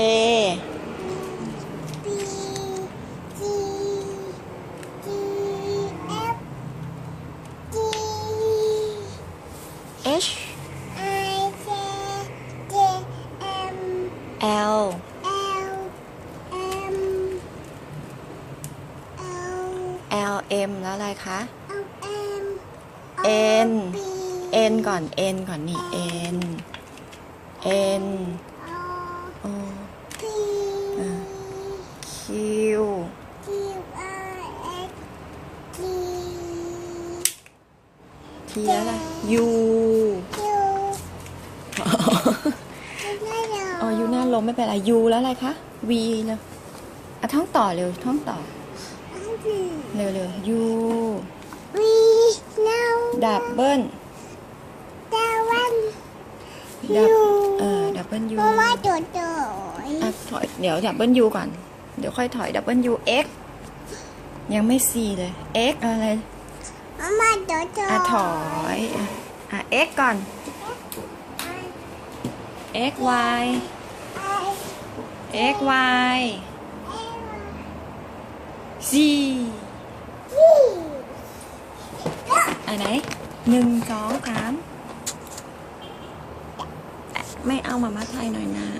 A B G G F G H I J J M L L M L L M แล้วอะไรคะ N N ก่อน N ก่อนนี่ N N Q Q R S T T แล้วอะไร U Q ไม่ได้อ๋อ U หน้าลมไม่เป็นไร U แล้วอะไรคะ V เลยอะท่องต่อเร็วท่องต่อ เร็วเร็ว U วีนาดับเบิลตะวันดับยูเออดับเบิล U เพราะว่าตัวโตอะถอยเดี๋ยวดับเบิล U ก่อน เดี๋ยวค่อยถอยดับเบิล U X ยังไม่ C เลย X อะไรมาตัวโตอะถอยอะอะ X ก่อน X Y X Y Z อันไหนหนึ่งสองสามไม่เอามามาไทยหน่อยนะไม่เอา